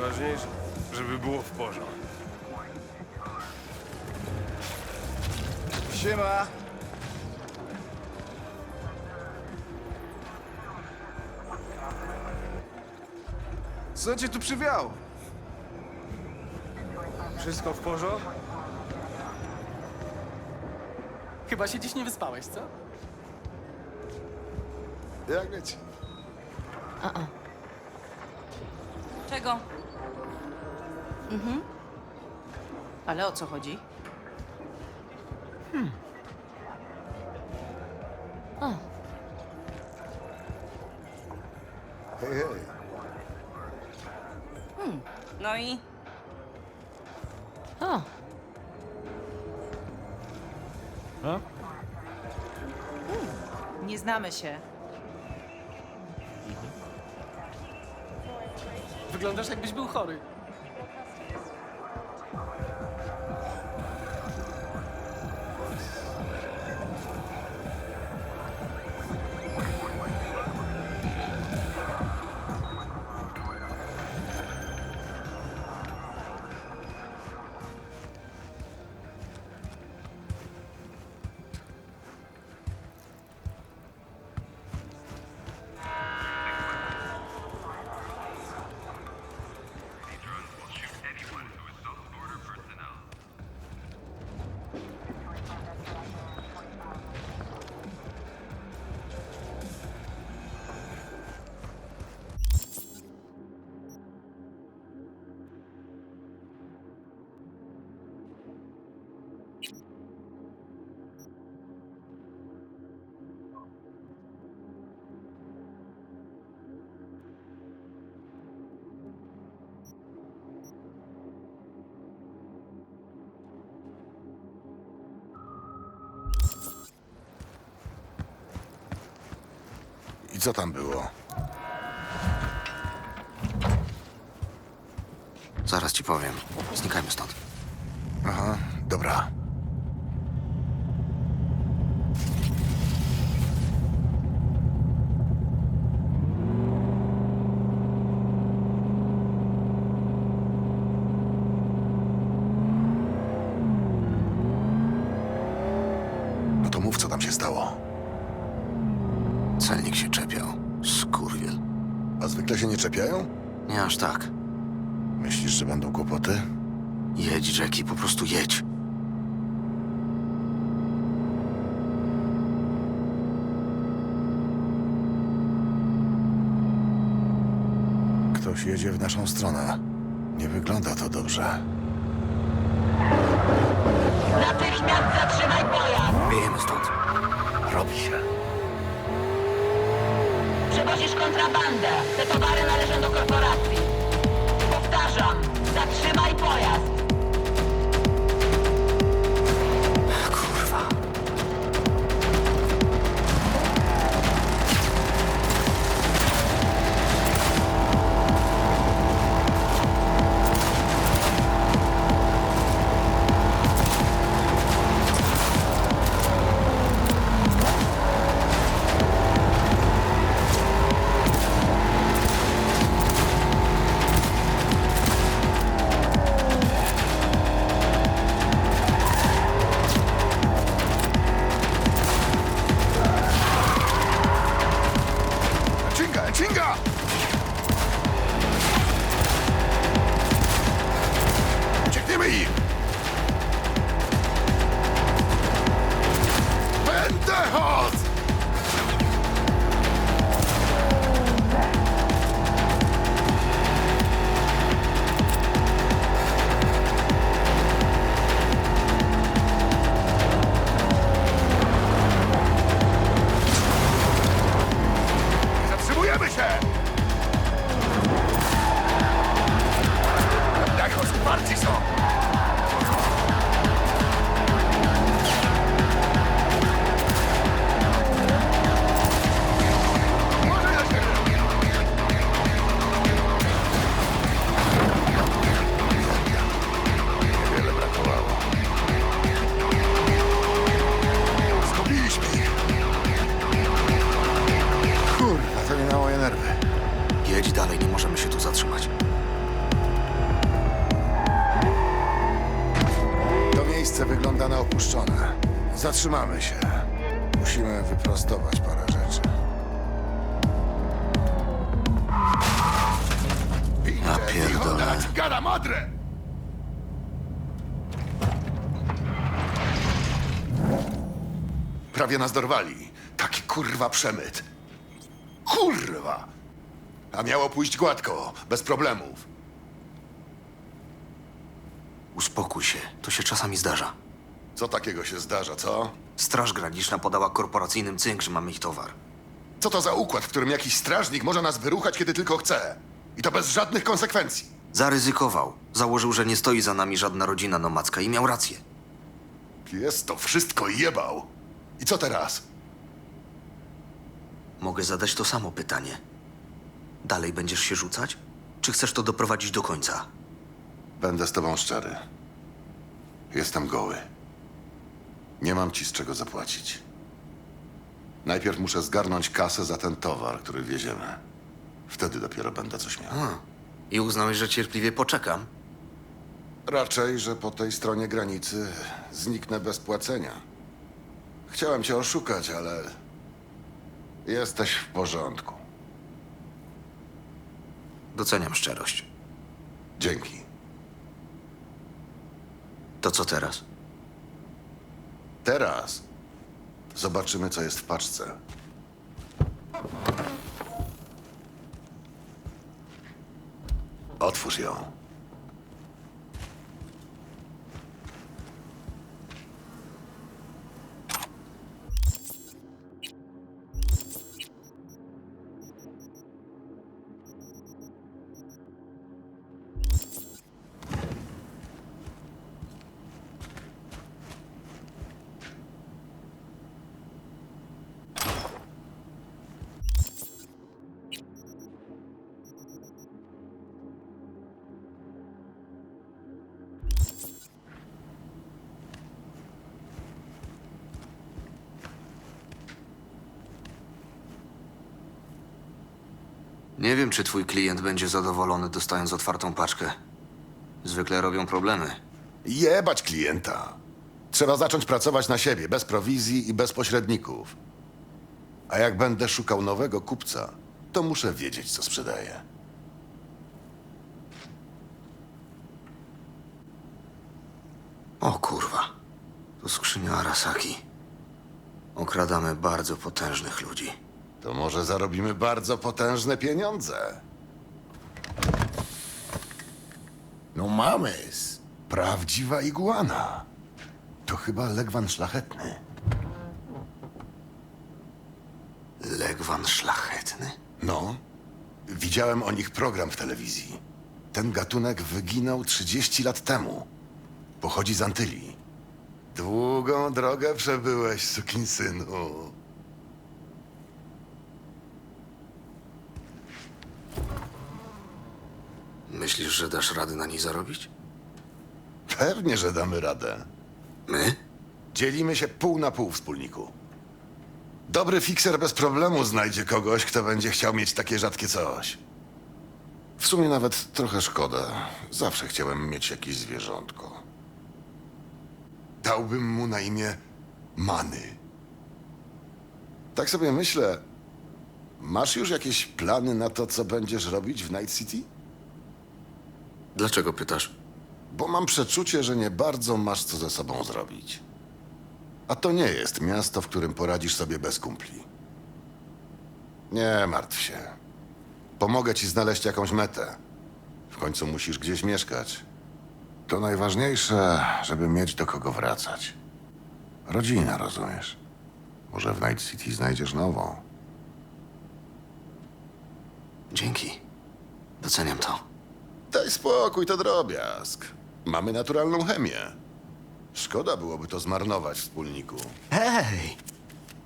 Najważniejsze, żeby było w porządku. Siema. Co cię tu przywiało? Wszystko w porządku? Chyba się dziś nie wyspałeś, co? Jak wiecie? Czego? Ale o co chodzi? Hej, hej. No i? O, nie znamy się. Wyglądasz jakbyś był chory. I co tam było? Zaraz ci powiem. Znikajmy stąd. Aha, dobra. No to mów, co tam się stało. Celnik się czepiał. Skurwiel. A zwykle się nie czepiają? Nie aż tak. Myślisz, że będą kłopoty? Jedź, Jackie, po prostu jedź. Ktoś jedzie w naszą stronę. Nie wygląda to dobrze. Natychmiast zatrzymaj pojazd! Wiejemy stąd. Robi się. Przewozisz kontrabandę. Te towary należą do korporacji. Powtarzam, zatrzymaj pojazd! przerwy. Jedź dalej, nie możemy się tu zatrzymać. To miejsce wygląda na opuszczone. Zatrzymamy się. Musimy wyprostować parę rzeczy. Napierdolę. Gara madre! Prawie nas dorwali. Taki kurwa przemyt. Kurwa! A miało pójść gładko, bez problemów. Uspokój się, to się czasami zdarza. Co takiego się zdarza, co? Straż Graniczna podała korporacyjnym cynk, że mamy ich towar. Co to za układ, w którym jakiś strażnik może nas wyruchać, kiedy tylko chce? I to bez żadnych konsekwencji. Zaryzykował. Założył, że nie stoi za nami żadna rodzina nomadzka i miał rację. Jest to wszystko jebał. I co teraz? Mogę zadać to samo pytanie. Dalej będziesz się rzucać? Czy chcesz to doprowadzić do końca? Będę z tobą szczery. Jestem goły. Nie mam ci z czego zapłacić. Najpierw muszę zgarnąć kasę za ten towar, który wieziemy. Wtedy dopiero będę coś miał. A, I uznałeś, że cierpliwie poczekam? Raczej, że po tej stronie granicy zniknę bez płacenia. Chciałem cię oszukać, ale jesteś w porządku. Doceniam szczerość. Dzięki. To co teraz? Teraz zobaczymy, co jest w paczce. Otwórz ją. Wiem, czy twój klient będzie zadowolony dostając otwartą paczkę. Zwykle robią problemy. Jebać klienta. Trzeba zacząć pracować na siebie, bez prowizji i bez pośredników. A jak będę szukał nowego kupca, to muszę wiedzieć, co sprzedaję. O kurwa. To skrzynia Arasaki. Okradamy bardzo potężnych ludzi. To może zarobimy bardzo potężne pieniądze. No mamy. Prawdziwa iguana. To chyba legwan szlachetny. Legwan szlachetny? No, widziałem o nich program w telewizji. Ten gatunek wyginął 30 lat temu. Pochodzi z Antylii. Długą drogę przebyłeś, sukinsynu. Myślisz, że dasz radę na niej zarobić? Pewnie, że damy radę. My? Dzielimy się pół na pół, wspólniku. Dobry fikser bez problemu znajdzie kogoś, kto będzie chciał mieć takie rzadkie coś. W sumie nawet trochę szkoda. Zawsze chciałem mieć jakieś zwierzątko. Dałbym mu na imię Many. Tak sobie myślę. Masz już jakieś plany na to, co będziesz robić w Night City? Dlaczego pytasz? Bo mam przeczucie, że nie bardzo masz co ze sobą zrobić. A to nie jest miasto, w którym poradzisz sobie bez kumpli. Nie martw się. Pomogę ci znaleźć jakąś metę. W końcu musisz gdzieś mieszkać. To najważniejsze, żeby mieć do kogo wracać. Rodzina, rozumiesz? Może w Night City znajdziesz nową. Dzięki. Doceniam to. Daj spokój, to drobiazg. Mamy naturalną chemię. Szkoda byłoby to zmarnować, wspólniku. Hej!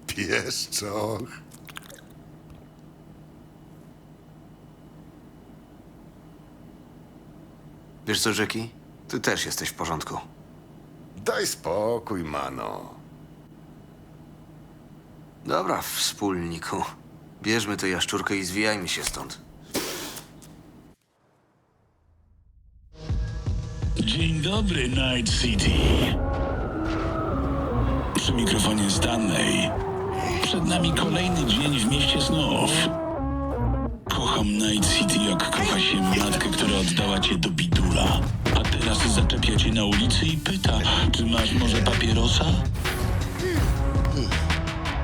Pieszczoch. Wiesz co, Jackie? Ty też jesteś w porządku. Daj spokój, mano. Dobra, wspólniku. Bierzmy tę jaszczurkę i zwijajmy się stąd. Dzień dobry, Night City. Przy mikrofonie Stanley. Przed nami kolejny dzień w mieście snów. Kocham Night City, jak kocha się matkę, która oddała cię do bidula. A teraz zaczepia cię na ulicy i pyta, czy masz może papierosa?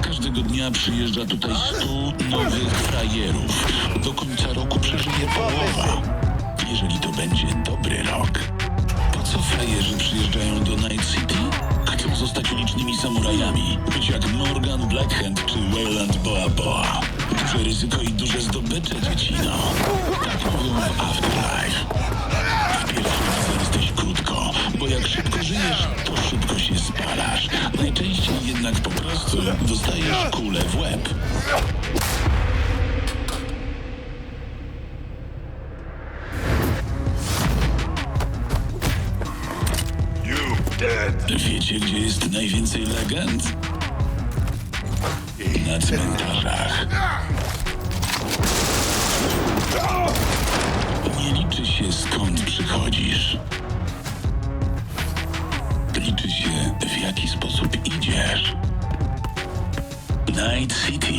Każdego dnia przyjeżdża tutaj stu nowych frajerów. Do końca roku przeżyje połowa. Jeżeli to będzie dobry rok. Co frajerzy przyjeżdżają do Night City? Chcą zostać ulicznymi samurajami. Być jak Morgan Blackhand czy Wayland Boa Boa. Duże ryzyko i duże zdobycze, dziecino. Tak mówią w Afterlife. W pierwszej lidze jesteś krótko, bo jak szybko żyjesz, to szybko się spalasz. Najczęściej jednak po prostu dostajesz kulę w łeb. Wiecie, gdzie jest najwięcej legend? Na cmentarzach. Nie liczy się skąd przychodzisz. Liczy się w jaki sposób idziesz. Night City.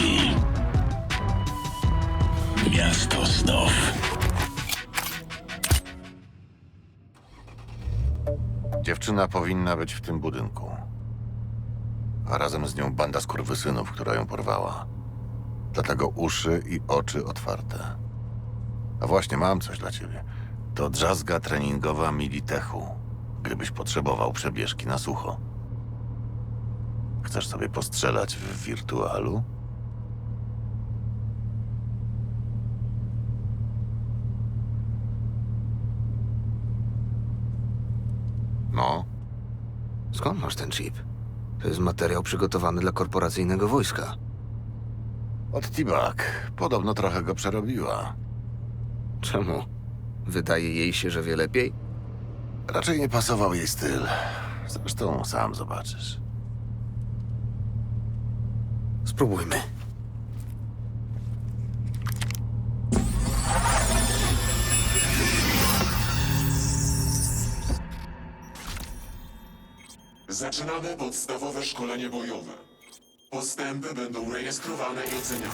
Miasto snów. Dziewczyna powinna być w tym budynku. A razem z nią banda skurwysynów, która ją porwała. Dlatego uszy i oczy otwarte. A właśnie mam coś dla ciebie. To drzazga treningowa Militechu. Gdybyś potrzebował przebieżki na sucho. Chcesz sobie postrzelać w wirtualu? No, Skąd masz ten chip? To jest materiał przygotowany dla korporacyjnego wojska. od T-Bag. Podobno trochę go przerobiła. Czemu? Wydaje jej się, że wie lepiej? Raczej nie pasował jej styl. Zresztą sam zobaczysz. Spróbujmy. Zaczynamy podstawowe szkolenie bojowe. Postępy będą rejestrowane i oceniane.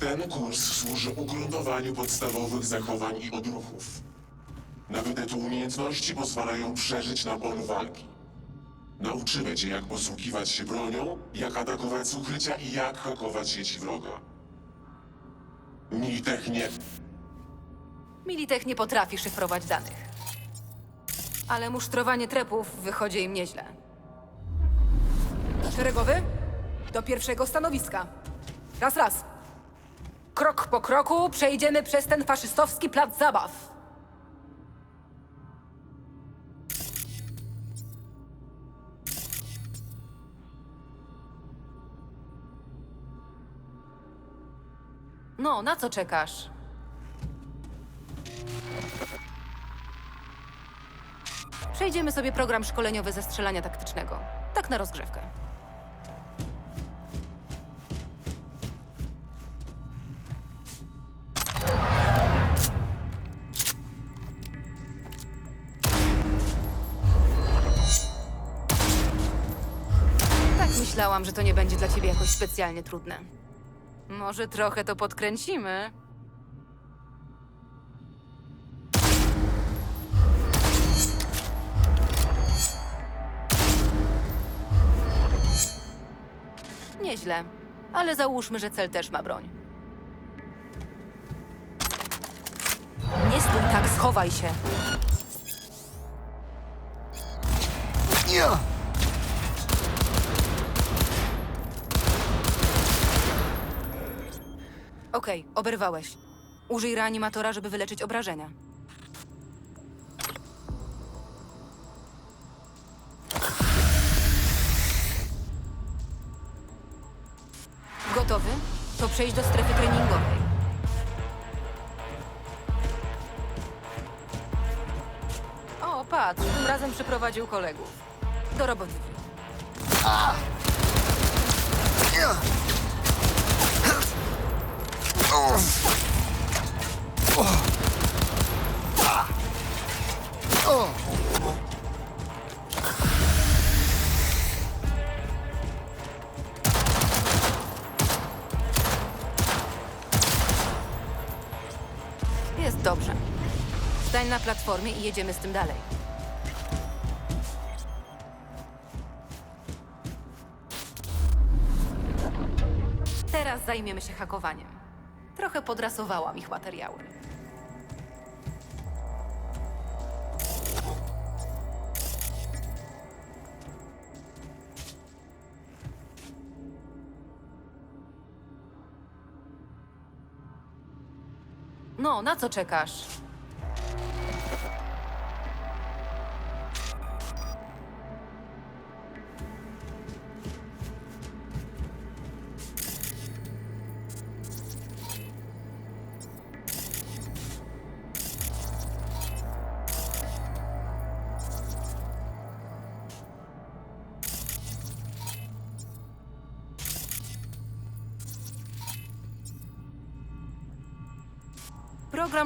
Ten kurs służy ugruntowaniu podstawowych zachowań i odruchów. Nabyte tu umiejętności pozwalają przeżyć na polu walki. Nauczymy cię, jak posługiwać się bronią, jak atakować z ukrycia i jak hakować sieci wroga. Militech nie Militech nie potrafi szyfrować danych. Ale musztrowanie trepów wychodzi im nieźle. Szeregowy? Do pierwszego stanowiska. Raz, raz. Krok po kroku przejdziemy przez ten faszystowski plac zabaw. No, na co czekasz? Przejdziemy sobie program szkoleniowy ze strzelania taktycznego. Tak na rozgrzewkę. Tak myślałam, że to nie będzie dla ciebie jakoś specjalnie trudne. Może trochę to podkręcimy? Nieźle, ale załóżmy, że cel też ma broń. Nie stój tak, schowaj się. Okej, oberwałeś. Użyj reanimatora, żeby wyleczyć obrażenia. To przejdź do strefy treningowej. O, patrz, tym razem przyprowadził kolegów. Do roboty. Stań platformie i jedziemy z tym dalej. Teraz zajmiemy się hakowaniem. Trochę podrasowałam ich materiały. No, na co czekasz?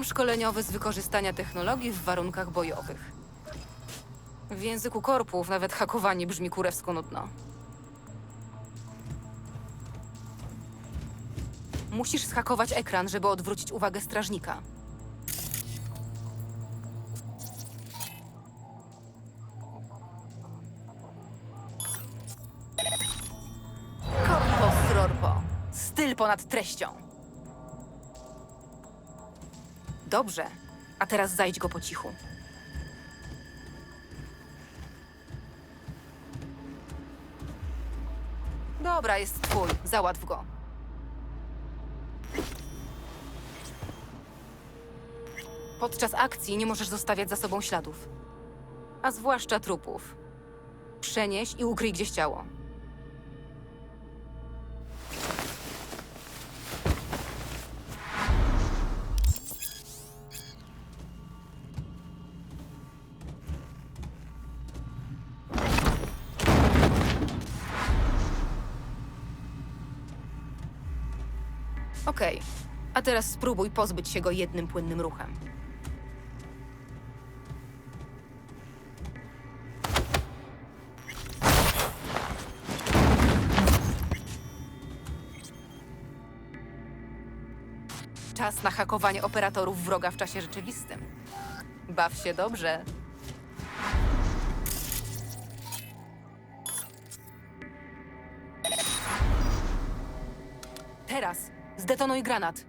Szkoleniowy z wykorzystania technologii w warunkach bojowych. W języku korpów nawet hakowanie brzmi kurewsko nudno. Musisz schakować ekran, żeby odwrócić uwagę strażnika. Korpo srorpo. Styl ponad treścią. Dobrze. A teraz zajdź go po cichu. Dobra, jest twój. Załatw go. Podczas akcji nie możesz zostawiać za sobą śladów. A zwłaszcza trupów. Przenieś i ukryj gdzieś ciało. Okej. A teraz spróbuj pozbyć się go jednym płynnym ruchem. Czas na hakowanie operatorów wroga w czasie rzeczywistym. Baw się dobrze. Zdetonuj granat.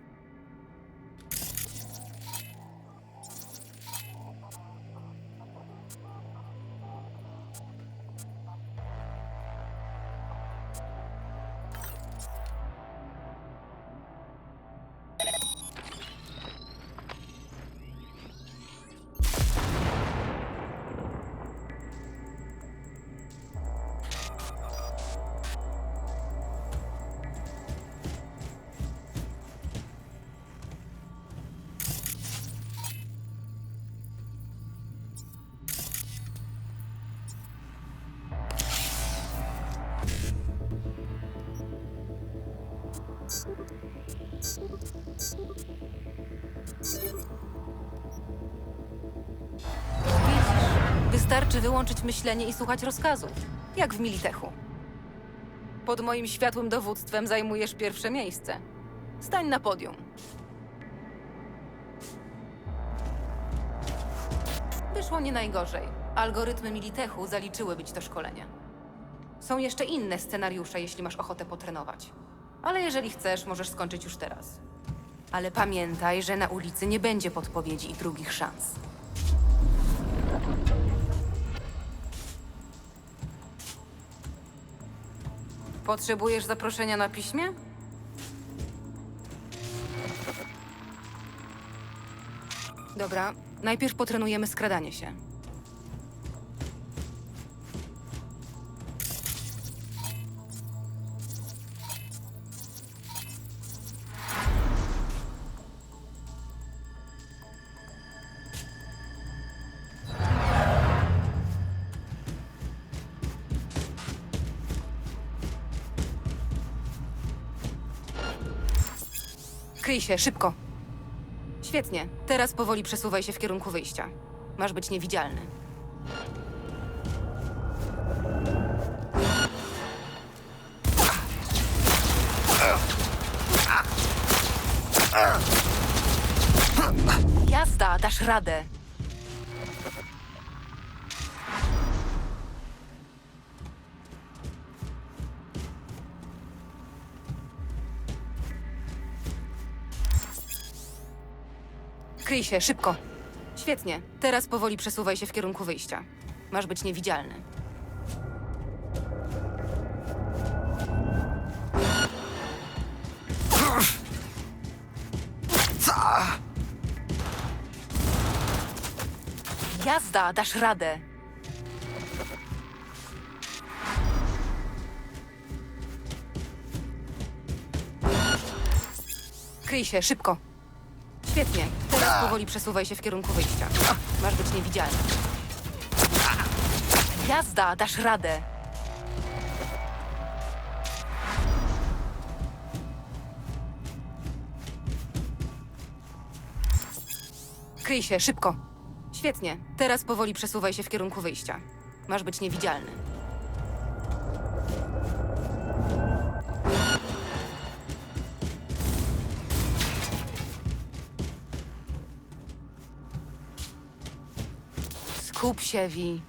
Wystarczy wyłączyć myślenie i słuchać rozkazów. Jak w Militechu. Pod moim światłym dowództwem zajmujesz pierwsze miejsce. Stań na podium. Wyszło nie najgorzej. Algorytmy Militechu zaliczyły być to szkolenie. Są jeszcze inne scenariusze, jeśli masz ochotę potrenować. Ale jeżeli chcesz, możesz skończyć już teraz. Ale pamiętaj, że na ulicy nie będzie podpowiedzi i drugich szans. Potrzebujesz zaproszenia na piśmie? Dobra, najpierw potrenujemy skradanie się. Kryj się, szybko. Świetnie. Teraz powoli przesuwaj się w kierunku wyjścia. Masz być niewidzialny. Jazda, dasz radę. Kryj się, szybko. Świetnie. Teraz powoli przesuwaj się w kierunku wyjścia. Masz być niewidzialny. Jazda, dasz radę. Kryj się, szybko. Świetnie. Teraz powoli przesuwaj się w kierunku wyjścia. Masz być niewidzialny. Jazda, dasz radę. Kryj się, szybko. Świetnie. Teraz powoli przesuwaj się w kierunku wyjścia. Masz być niewidzialny. Skup się, Vi.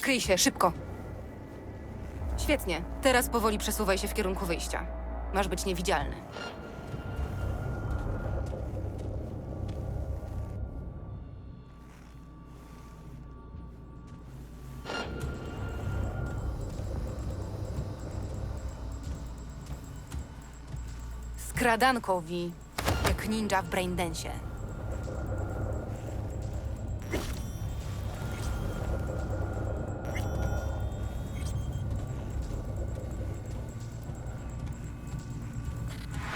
Kryj się, szybko. Świetnie. Teraz powoli przesuwaj się w kierunku wyjścia. Masz być niewidzialny. Skradanko, Vi. Jak ninja w braindensie.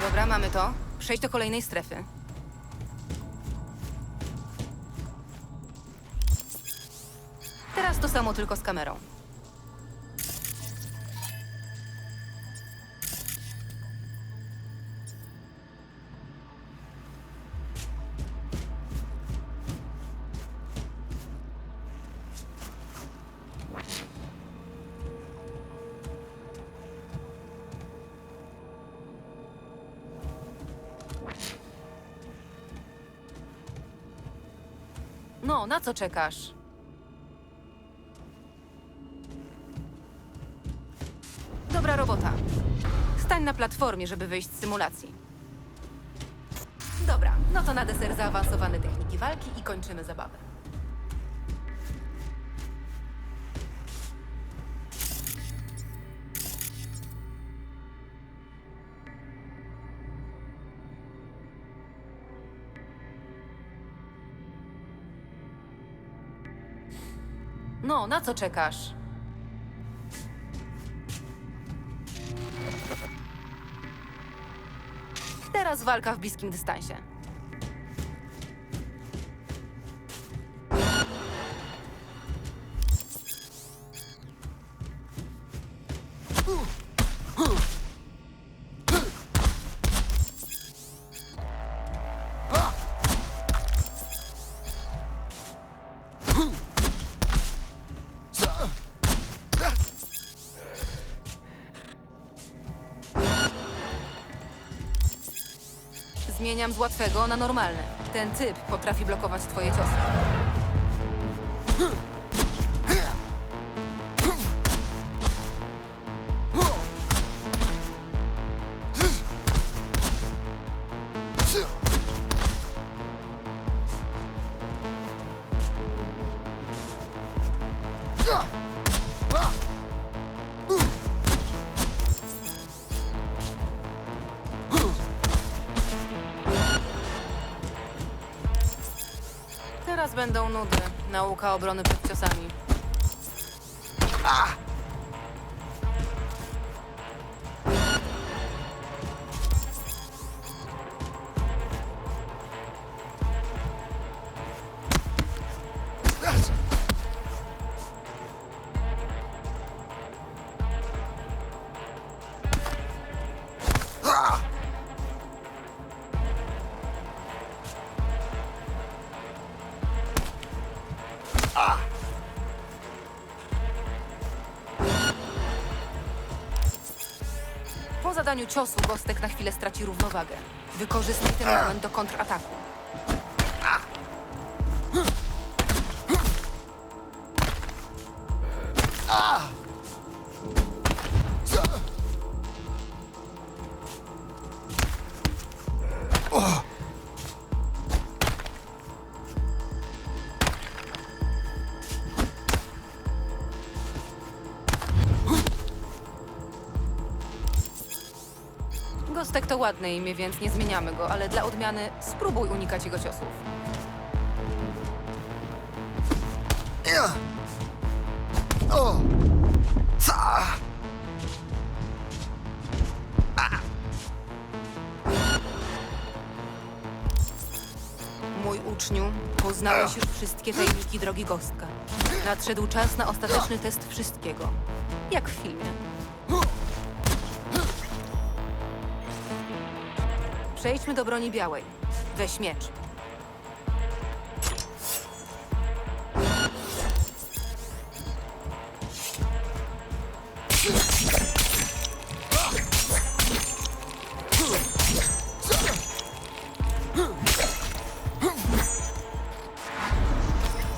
Dobra, mamy to. Przejdź do kolejnej strefy. Teraz to samo, tylko z kamerą. Na co czekasz? Dobra robota. Stań na platformie, żeby wyjść z symulacji. Dobra, no to na deser zaawansowane techniki walki i kończymy zabawę. No, na co czekasz? Teraz walka w bliskim dystansie. Zmieniam z łatwego na normalne. Ten typ potrafi blokować twoje ciosy. Nauka obrony przed ciosami. Zadaniu ciosu Gostek na chwilę straci równowagę. Wykorzystaj ten moment do kontrataku. To ładne imię, więc nie zmieniamy go, ale dla odmiany spróbuj unikać jego ciosów. Ja. O! Ca! Mój uczniu, poznałeś już wszystkie tajniki drogi Gostka. Nadszedł czas na ostateczny test wszystkiego. Jak w filmie. Przejdźmy do broni białej. Weź miecz.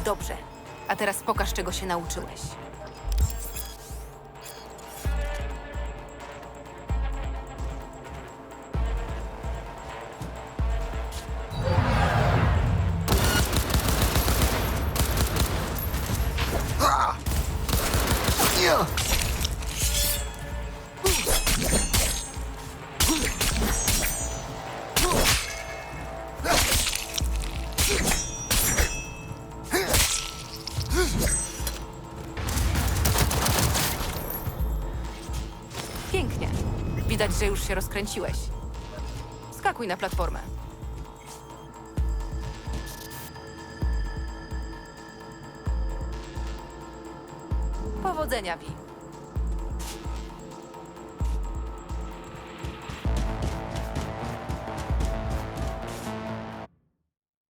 Dobrze. A teraz pokaż, czego się nauczyłeś. Że już się rozkręciłeś. Skakuj na platformę.